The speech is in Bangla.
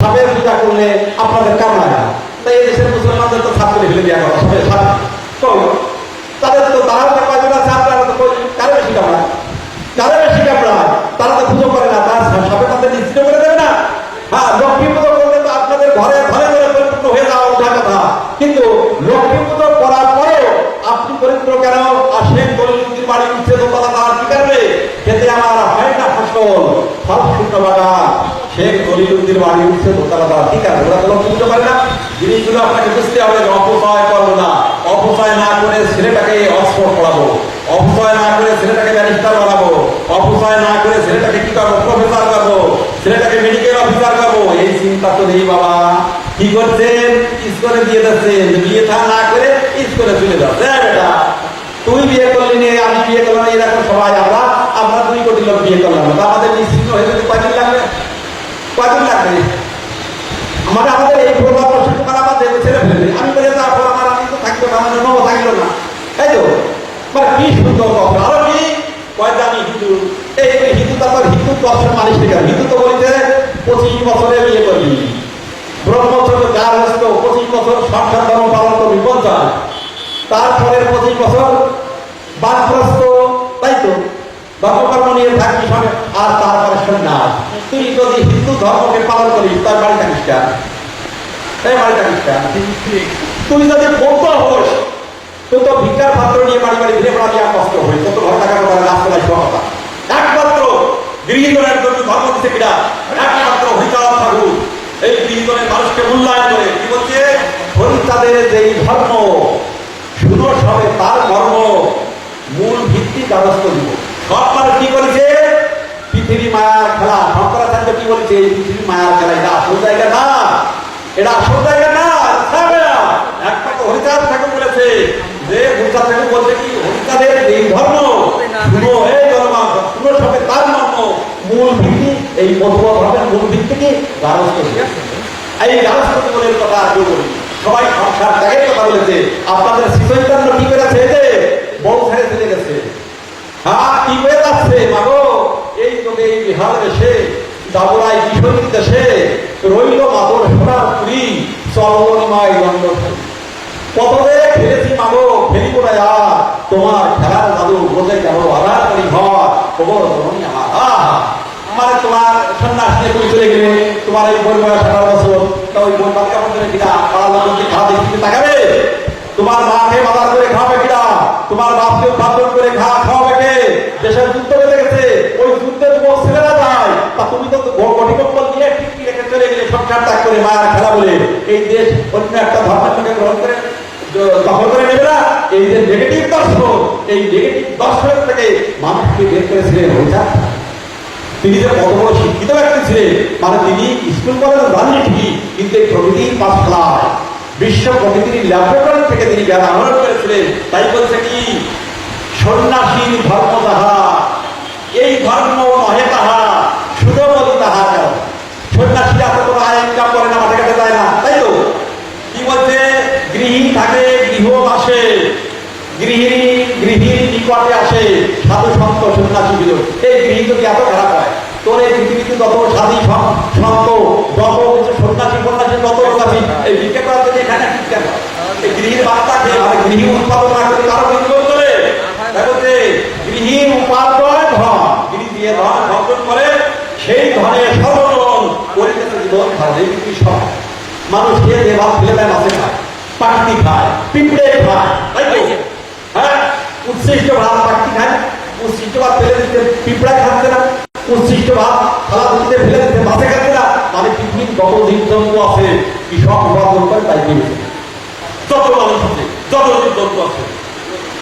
সাপের পূজা করলে আপনাদের কামড়ায় না তাই এই দেশের মুসলমানদের তো সাপ করে ফেলে দেওয়া কথা সবাই সাপ? তাদের তো তারা তো কয়জন আছে, আপনারা তো কারও বেশি কামড়ায়? কারও বেশি কামড়ায়? তারা তো পুজো করে না, তার সাপে তাদের নিশ্চিত করে দেবে না। হ্যাঁ লক্ষ্মী পুজো করলে তো আপনাদের ঘরে ঘরে ঘরে পরিপূর্ণ হয়ে যাওয়া ওঠা কথা। কিন্তু লক্ষ্মী পুজো করার পরেও আপনি পরিপূর্ণ কেন আসেন দলিলুদ্দিন বাড়ি উঠছে দোতলা তার কি কারণে? খেতে আমার হয় না ফসল, ফল শূন্য বাগান। শেখ বাড়ি উঠছে দোতলা তার ঠিক আছে ওরা তো লক্ষ্মী পুজো করে না জিনিসগুলো আপনাকে বুঝতে হবে অপচয় করব না অপচয় না করে ছেলেটাকে অক্সফোর্ড পড়াবো অপচয় না করে ছেলেটাকে ব্যারিস্টার বানাবো অপচয় না করে ছেলেটাকে কি করব প্রফেসর করব ছেলেটাকে মেডিকেল অফিসার করব এই চিন্তা তো নেই বাবা কি করছেন স্কুলে দিয়ে যাচ্ছেন বিয়ে থা না করে স্কুলে চলে যাচ্ছে বেটা তুই বিয়ে করলি নে আমি বিয়ে করলাম এরকম সবাই আমরা আমরা দুই কোটি লোক বিয়ে করলাম আমাদের নিশ্চিন্ত হয়ে কয়দিন লাগবে আমাদের আমাদের এই প্রভাব প্রশ্ন করা ছেড়ে ফেলবে আমি বলে তারপর আমার আমি তো থাকবে না, আমার নব থাকল না। তাই তো মানে কি সুন্দর কথা আরও কি? কয়টা আমি হিন্দু। এই হিন্দু, তারপর হিন্দু দর্শন মানিস থেকে হিন্দু তো বলিতে পঁচিশ বছরে বিয়ে করবি। ব্রহ্মচর্য যার হস্ত, পঁচিশ বছর সাক্ষাৎ ধর্ম পালন করবি, পঞ্চাশ। তারপরে পঁচিশ বছর বাদগ্রস্ত তাই তো? ধর্মকর্ম নিয়ে থাকবি সঙ্গে, আর তারপরে সন্ন্যাস। তুই যদি ধর্মকে পালন করিস তার বাড়ি থাকিস কেন? এই বাড়ি থাকিস? তুই যদি বৌদ্ধ হোস তুই তো ভিক্ষার পাত্র নিয়ে বাড়ি বাড়ি ঘুরে বেড়াবি আর কষ্ট হই কত ঘর টাকা করে রাস্তায় সহতা একমাত্র গৃহীতনের জন্য ধর্ম দিতে কিনা একমাত্র হরিচাঁদ ঠাকুর। এই মানুষকে মূল্যায়ন করে কি বলছে? হরিচাঁদের যেই ধর্ম, শুনো সবে তার ধর্ম মূল ভিত্তি দ্বারস্থ দিব সব কি করেছে? পৃথিবী মায়ার বলেছে এই পৃথিবী মায়ার খেলা, এটা আসল জায়গা না। এটা আসল জায়গা না যে কথা আগে বলি সবাই সংসার কথা বলেছে। আপনাদের শিশৈতন্য কি যে বউ ছেড়ে চলে গেছে। হ্যাঁ কি যাচ্ছে? মাগো, এই তোকে এই বিহার দেশে দাবরাই কিশোরীর দেশে রইল সোনার পুরী দণ্ড কতদে মাগো তোমার খেলার কেন করি ঘর, খবর আহা! মানে তোমার সন্ন্যাস নিয়ে তুমি চলে গেলে তোমার এই বই বয়স আঠারো বছর, তা ওই বাদ কেমন করে কিনা পাড়ার লোককে খাওয়া দেখি তাকাবে? তোমার মাকে বাজার করে খাওয়াবে কিনা? তোমার বাপকে উৎপাদন করে খা খাওয়াবে কে? দেশের যুদ্ধ গেছে ওই যুদ্ধে তোমার ছেলেরা যায় তা তুমি তো করে মায়ের খেলা বলে। এই দেশ অন্য একটা গ্রহণ করে দখল করে নেবে না। এই যে নেগেটিভ এই নেগেটিভ থেকে মানুষকে বের করেছিলেন তিনি যে বড় শিক্ষিত ব্যক্তি ছিলেন মানে তিনি স্কুল কলেজ জাননি ঠিকই কিন্তু এই প্রকৃতির পাঠশালায়, বিশ্ব প্রকৃতির ল্যাবরেটরি থেকে তিনি জ্ঞান আহরণ করেছিলেন। তাই বলছে কি? সন্ন্যাসীর ধর্ম তাহা এই ধর্ম নহে তাহা শুধু বলি তাহা কারণ সন্ন্যাসীরা তো কোনো আয় ইনকাম করে না মাঠে কাছে যায় না তাই তো কি বলছে গৃহী থাকে গৃহবাসে গৃহিণী গৃহিণী নিকটে আসে, সাধু সন্ত, সন্ন্যাসী বিদ এই গৃহী যদি এত খারাপ হয় তোর এই পৃথিবীতে যত সাধী সন্ত যত সন্ন্যাসী সন্ন্যাসী, যত এই ভিক্ষা করার জন্য এখানে কেন এই গৃহীর বার্তা খেয়ে মানে গৃহী উৎপাদন না করে কারও দেখো যে গৃহী উপার্জন ধন গৃহী দিয়ে ধন করে, সেই ধনে সর্বজন করিতেছে জীবন খাবে কি সব যে ভাত ফেলে দেয় মাছে খায় পাখি খায় পিঁপড়ে খায় হ্যাঁ? উচ্ছিষ্ট ভাব পাখি খায় উচ্ছিষ্ট ভাব ফেলে দিতে পিঁপড়া খাচ্ছে না। উচ্ছিষ্ট ভাব খালা দিতে ফেলে দিতে মাছে খাচ্ছে না। মানে পৃথিবীর যত জীবজন্তু আছে কৃষক উপার্জন করে তাই দিয়েছে। যত মানুষ আছে যত জীবজন্তু আছে।